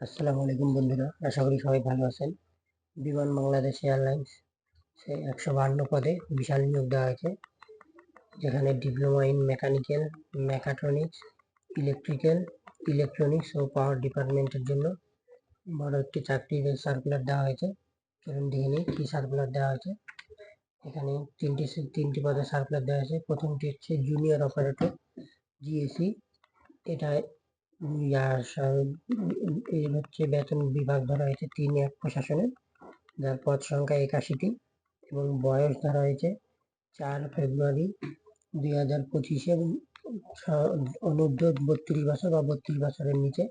আসসালামু আলাইকুম বন্ধুরা, আশা করি সবাই ভালো আছেন। বিমান বাংলাদেশ এয়ারলাইন্স সে একশো বান্ন পদে বিশাল নিয়োগ দেওয়া হয়েছে, যেখানে diploma in mechanical, mechatronics, electrical, electronics O power ডিপার্টমেন্টের জন্য বড় একটি চাকরির সার্কুলার দেওয়া হয়েছে। চলুন দেখে নিই কী সার্কুলার দেওয়া হয়েছে। এখানে তিনটি তিনটি পদে সার্কুলার দেওয়া হয়েছে। প্রথমটি হচ্ছে জুনিয়র অপারেটর জিএসি এটা এই হচ্ছে বেতন বিভাগ ধরা হয়েছে তিন এক প্রশাসনে, যার পদ সংখ্যা একাশিটি এবং বয়স ধরা হয়েছে চার ফেব্রুয়ারি দুই হাজার পঁচিশে অনূর্ধ্ব বত্রিশ বছর বা বত্রিশ বছরের নিচে।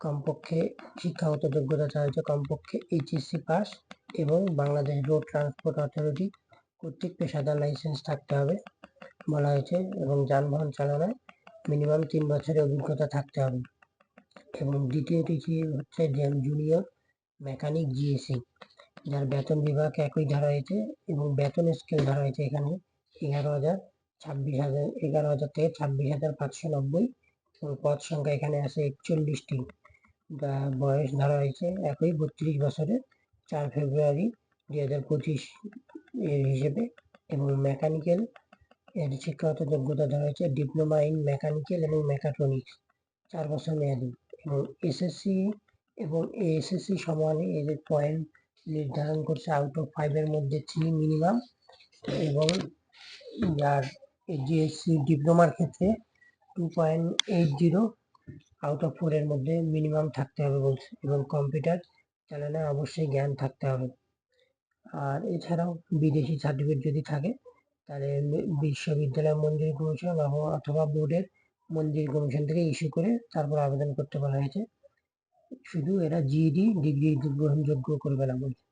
কমপক্ষে শিক্ষাগত যোগ্যতা চাওয়া হয়েছে কমপক্ষে এইচএসসি পাস এবং বাংলাদেশ রোড ট্রান্সপোর্ট অথরিটি কর্তৃক পেশাদার লাইসেন্স থাকতে হবে বলা হয়েছে এবং যানবাহন চালানোয় মিনিমাম তিন বছরের অভিজ্ঞতা থাকতে হবে। এবং দ্বিতীয়টি হচ্ছে জুনিয়র মেকানিক জিএসি যার বেতন বিভাগ একই ধরা হয়েছে এবং বেতন স্কেল ধরা হয়েছে এখানে এগারো হাজার ছাব্বিশ হাজার, এগারো হাজার থেকে ছাব্বিশ হাজার পাঁচশো নব্বই এবং পদ সংখ্যা এখানে আছে একচল্লিশটি। বয়স ধরা হয়েছে একই বত্রিশ বছরের চার ফেব্রুয়ারি দুই হাজার পঁচিশ এর হিসেবে এবং মেকানিক্যাল এর শিক্ষাগত যোগ্যতা ধরা হয়েছে ডিপ্লোমা ইন মেকানিক্যাল এবং মেকাট্রনিক্স, চার বছর মেয়াদি এবং এসএসসি এবং এএসএসসি সমানে এদের পয়েন্ট নির্ধারণ করছে আউট অফ ফাইভের মধ্যে থ্রি মিনিমাম এবং যার জিএসসি ডিপ্লোমার ক্ষেত্রে two point eight zero out of ফোরের মধ্যে মিনিমাম থাকতে হবে বলছে এবং কম্পিউটার চালানোর অবশ্যই জ্ঞান থাকতে হবে। আর এছাড়াও বিদেশি সার্টিফিকেট যদি থাকে তাহলে বিশ্ববিদ্যালয় মঞ্জুরি কমিশন অথবা বোর্ডের মঞ্জুরি কমিশন থেকে ইস্যু করে তারপর আবেদন করতে বলা হয়েছে। শুধু এরা জিইডি ডিগ্রি গ্রহণযোগ্য করবে না বলছে।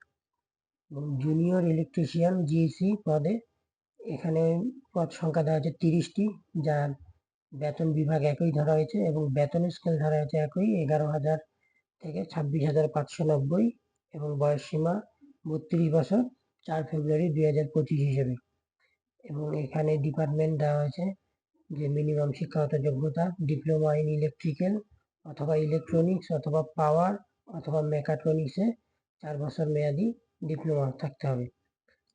এবং জুনিয়র ইলেকট্রিশিয়ান জিএসি পদে এখানে পদ সংখ্যা দেওয়া হয়েছে তিরিশটি, যার বেতন বিভাগ একই ধরা হয়েছে এবং বেতন স্কেল ধরা হয়েছে একই, এগারো হাজার থেকে ছাব্বিশ হাজার পাঁচশো নব্বই এবং বয়স সীমা বত্রিশ বছর, চার ফেব্রুয়ারি দুই হাজার পঁচিশ হিসেবে। এবং এখানে ডিপার্টমেন্ট দেওয়া হয়েছে যে মিনিমাম শিক্ষাগত যোগ্যতা ডিপ্লোমা ইন ইলেকট্রিক্যাল অথবা ইলেকট্রনিক্স অথবা পাওয়ার অথবা মেকাট্রনিক্সে চার বছর মেয়াদি ডিপ্লোমা থাকতে হবে।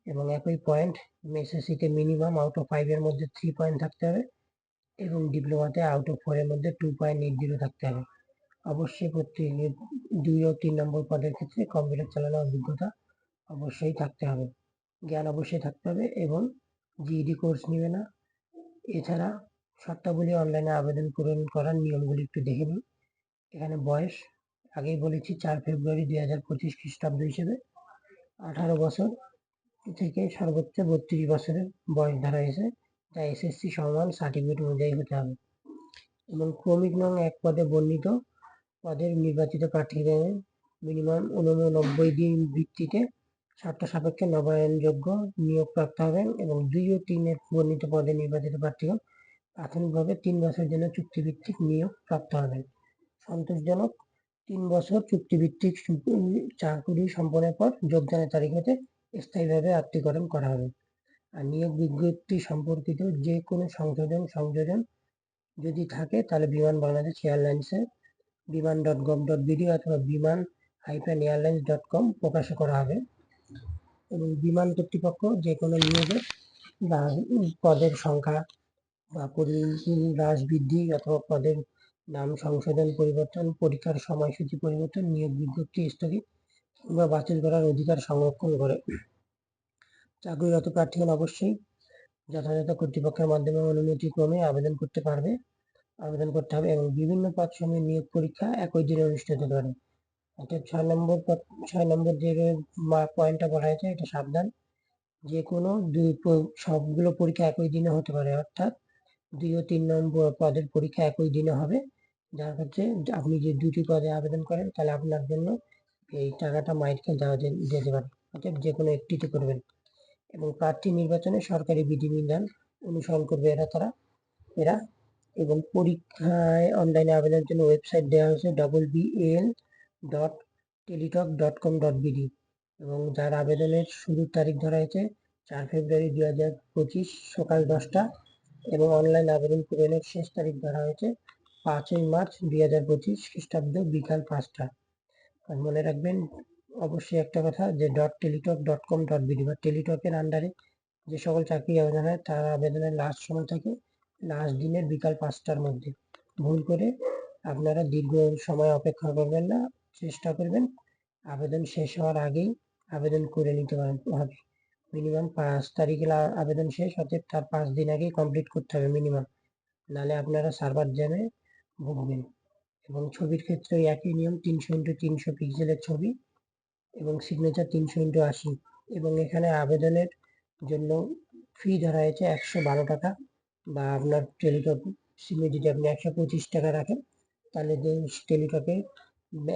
এবং একই পয়েন্ট এসএসসিতে মিনিমাম আউট অফ ফাইভের মধ্যে থ্রি পয়েন্ট থাকতে হবে এবং ডিপ্লোমাতে আউট অফ ফোরের মধ্যে টু পয়েন্ট এইট জিরো থাকতে হবে। অবশ্যই প্রত্যেক দুই ও তিন নম্বর পদের ক্ষেত্রে কম্পিউটার চালানোর অভিজ্ঞতা অবশ্যই থাকতে হবে। জ্ঞান অবশ্যই থাকতে হবে এবং জিইডি কোর্স নেবে না। এছাড়া শর্তাবলী অনলাইনে আবেদন পূরণ করার নিয়মগুলি একটু দেখে নিই। এখানে বয়স, আগেই বলেছি চার ফেব্রুয়ারি দুই হাজার পঁচিশ খ্রিস্টাব্দ হিসেবে। আঠারো বছর থেকে সর্বোচ্চ বত্রিশ বছরের বয়স ধরা হয়েছে, যা এসএসসি সমান সার্টিফিকেট অনুযায়ী হতে হবে। এবং ক্রমিক নং এক পদে বর্ণিত পদের নির্বাচিত প্রার্থীদের মিনিমাম উননব্বই দিন ভিত্তিতে শর্ত সাপেক্ষে নবায়নযোগ্য নিয়োগ প্রাপ্ত হবেন এবং দুই ও তিনের বর্ণিত পদে নির্বাচিত প্রার্থীগণ প্রাথমিকভাবে তিন বছরের জন্য চুক্তিভিত্তিক নিয়োগ প্রাপ্ত হবেন। সন্তোষজনক, তিন বছর চুক্তিভিত্তিক চাকরি সম্পন্নের পর যোগদানের তারিখ হতে স্থায়ীভাবে আত্মীকরণ করা হবে। আর নিয়োগ বিজ্ঞপ্তি সম্পর্কিত যে কোনো সংশোধন, সংযোজন যদি থাকে, তাহলে বিমান বাংলাদেশ এয়ারলাইন্সের বিমান ডট গভ ডট বিডি অথবা Biman hyphen airlines dot com প্রকাশ করা হবে। এবং বিমান কর্তৃপক্ষ যে কোনো নিয়োগের পদের সংখ্যা বা হ্রাস বৃদ্ধি অথবা পদের নাম সংশোধন, পরিবর্তন, পরীক্ষার সময়সূচি পরিবর্তন, নিয়োগ বিজ্ঞপ্তি, স্থগিত কিংবা বাতিল করার অধিকার সংরক্ষণ করে। চাকরিরত প্রার্থীগণ অবশ্যই যথাযথ কর্তৃপক্ষের মাধ্যমে অনুমতি ক্রমে আবেদন করতে পারবে। আবেদন করতে হবে এবং বিভিন্ন পদ সময় নিয়োগ পরীক্ষা একই দিনে অনুষ্ঠিত হতে অর্থাৎ ছয় নম্বর ছয় নম্বর যে পয়েন্টটা বলা হয়েছে এটা সাবধান। যে কোনো দুই সবগুলো পরীক্ষা একই দিনে হতে পারে, অর্থাৎ দুই ও তিন নম্বর পদের পরীক্ষা একই দিনে হবে। যার ক্ষেত্রে আপনি যে দুটি পদে আবেদন করেন, তাহলে আপনার জন্য এই টাকাটা মাইটকে দেওয়া যেতে পারে। অর্থাৎ যে কোনো একটিতে করবেন। এবং প্রার্থী নির্বাচনে সরকারি বিধিবিধান অনুসরণ করবে এরা, তারা, এরা। এবং পরীক্ষায় অনলাইনে আবেদনের জন্য ওয়েবসাইট দেওয়া হয়েছে double B L dot Teletalk dot com dot BD এবং যার আবেদনের শুরুর তারিখ ধরা হয়েছে চার ফেব্রুয়ারি দু হাজার পঁচিশ সকাল দশটা এবং অনলাইন আবেদন পূরণের শেষ তারিখ ধরা হয়েছে পাঁচই মার্চ দুই হাজার পঁচিশ খ্রিস্টাব্দ বিকাল পাঁচটা। আর মনে রাখবেন, অবশ্যই একটা কথা যে dot Teletalk dot com dot BD বা টেলিটকের আন্ডারে যে সকল চাকরি আবেদন হয়, তার আবেদনের লাস্ট সময় থাকে লাস্ট দিনের বিকাল পাঁচটার মধ্যে। ভুল করে আপনারা দীর্ঘ সময় অপেক্ষা করবেন না। চেষ্টা করবেন। আবেদন শেষ হওয়ার আগেই আবেদন করে নিতে হবে মিনিমাম পাঁচ তারিখে আবেদন শেষ, অতএব তার পাঁচ দিন আগেই কমপ্লিট করতে হবে মিনিমাম নাহলে আপনারা সার্ভার জ্যামে ভুগবেন এবং ছবির ক্ষেত্রে একই নিয়ম, তিনশো ইন্টু তিনশো পিক্সেলের ছবি এবং সিগনেচার তিনশো ইন্টু আশি। এবং এখানে আবেদনের জন্য ফি ধরা হয়েছে একশো বারো টাকা বা আপনার টেলিটক সিমে যদি আপনি একশো পঁচিশ টাকা রাখেন, তাহলে যে টেলিটকে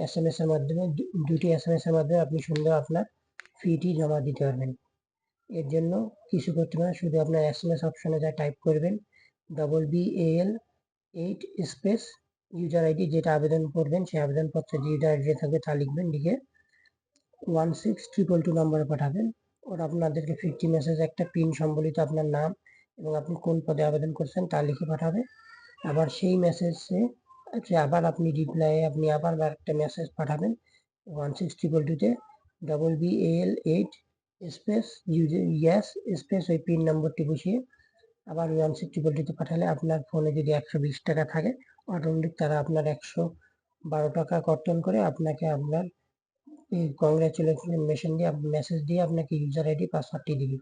এস এম এস এর মাধ্যমে দুটি এস এম এস এর মাধ্যমে আপনি সুন্দর আপনার ফিটি জমা দিতে পারবেন। এর জন্য কিছু করতে হবে না, শুধু আপনার এস এম এস অপশনে যা টাইপ করবেন double B L eight space user ID যেটা আবেদন করবেন সেই আবেদনপত্রে যে ইউজার আইডি থাকবে তা লিখবেন লিখে ওয়ান সিক্স ট্রিপল টু নম্বরে পাঠাবেন। ওরা আপনাদেরকে ফিফটি মেসেজ একটা পিন সম্বলিত আপনার নাম এবং আপনি কোন পদে আবেদন করছেন তা লিখে পাঠাবে। আবার সেই মেসেজে আবার আপনি রিপ্লাই আপনি আবার একটা মেসেজ পাঠাবেন। ওয়ান সিক্স ট্রিপল টুতে double B L eight space yes space ওই পিন নম্বরটি বসিয়ে আবার ওয়ান সিক্স ট্রিপল টুতে পাঠালে আপনার ফোনে যদি একশো বিশ টাকা থাকে অটোমেটিক তারা আপনার একশো বারো টাকা কর্তন করে আপনাকে আপনার কংগ্রাচুলেশন মেশিন দিয়ে মেসেজ দিয়ে আপনাকে ইউজার আইডি পাসওয়ার্ডটি দিবে।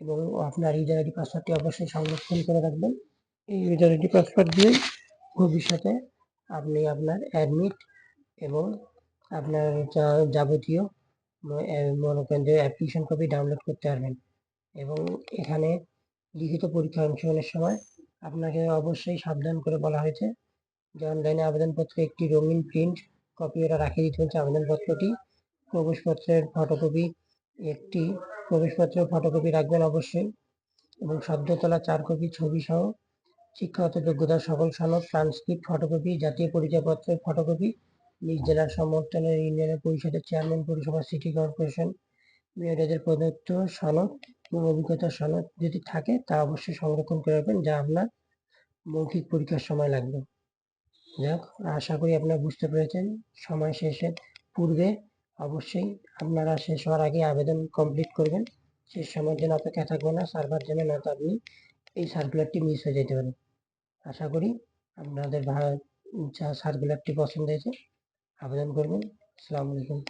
এবং আপনার ইউজার আইডি পাসওয়ার্ডটি অবশ্যই সংরক্ষণ করে রাখবেন। এই ইউজার আইডি পাসওয়ার্ড দিয়েই ভবিষ্যতে আপনি আপনার অ্যাডমিট এবং আপনার যাবতীয় মনে করেন যে অ্যাপ্লিকেশন কপি ডাউনলোড করতে পারবেন। এবং এখানে লিখিত পরীক্ষা অংশগ্রহণের সময় আপনাকে অবশ্যই সাবধান করে বলা হয়েছে যে অনলাইনে আবেদনপত্রে একটি রঙিন প্রিন্ট কপি ওরা রাখিয়ে দিতে হচ্ছে। আবেদনপত্রটি প্রবেশপত্রের ফটোকপি একটি প্রবেশপত্রের ফটোকপি রাখবেন অবশ্যই এবং সদ্য তোলা চার কপি ছবি সহ শিক্ষাগত যোগ্যতার সকল সনদ ট্রান্সক্রিপ্ট ফটোকপি জাতীয় পরিচয়পত্রের ফটোকপি নিজ জেলার সমর্থনের ইউনিয়নের পরিষদের চেয়ারম্যান পরিষভা সিটি কর্পোরেশন মেয়রেদের প্রদত্ত সনদ এবং অভিজ্ঞতার সনদ যদি থাকে, তা অবশ্যই সংরক্ষণ করে রাখবেন, যা আপনার মৌখিক পরীক্ষার সময় লাগবে। যাক আশা করি আপনারা বুঝতে পেরেছেন। সময় শেষের পূর্বে অবশ্যই আপনারা শেষ হওয়ার আগে আবেদন কমপ্লিট করবেন। শেষ সময়ের জন্য অপেক্ষা থাকবে না সার্ভার জন্য নয়তো আপনি এই সার্কুলারটি মিস হয়ে যেতে পারেন আশা করি আপনাদের ভা- যা সার্কুলারটি পছন্দ হয়েছে আবেদন করবেন। আসসালামু আলাইকুম।